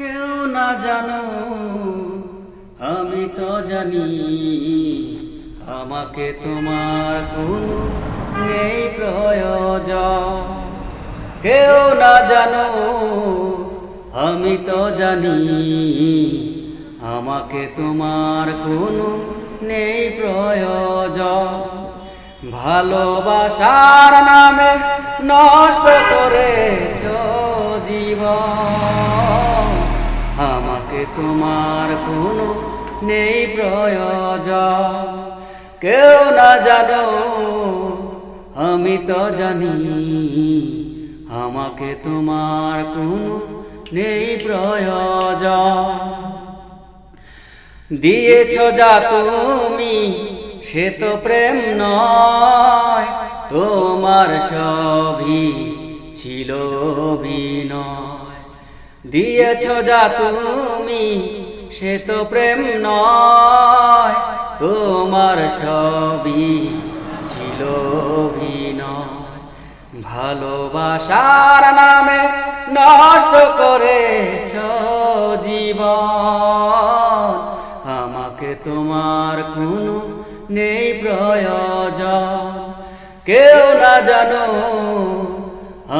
কেউ না জানো, আমি তো জানি আমাকে তোমার কোনো নেই প্রয়োজন। কেউ না জানো, আমি তো জানি আমাকে তোমার কোনো নেই প্রয়োজন। ভালোবাসার নামে নষ্ট করেছ জীবন। তোমার কোনো নেই প্রয়োজন। কেউ না জানো, আমি তো জানি, আমাকে তোমার কোনো নেই প্রয়োজন। দিয়েছ যা তুমি, সে তো প্রেম নয়, তোমার সবই ছিল বিনয় দিয়েছ যা তুমি সে তো প্রেম নয়, তোমার সবই ছিল বিনয় ভালোবাসার নামে নষ্ট করেছ জীবন। আমাকে তোমার কোনো নেই প্রয়োজন। কেউ না জানো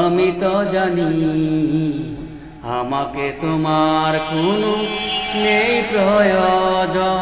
আমি তো জানি আমাকে তোমার কোনো নেই প্রয়োজন।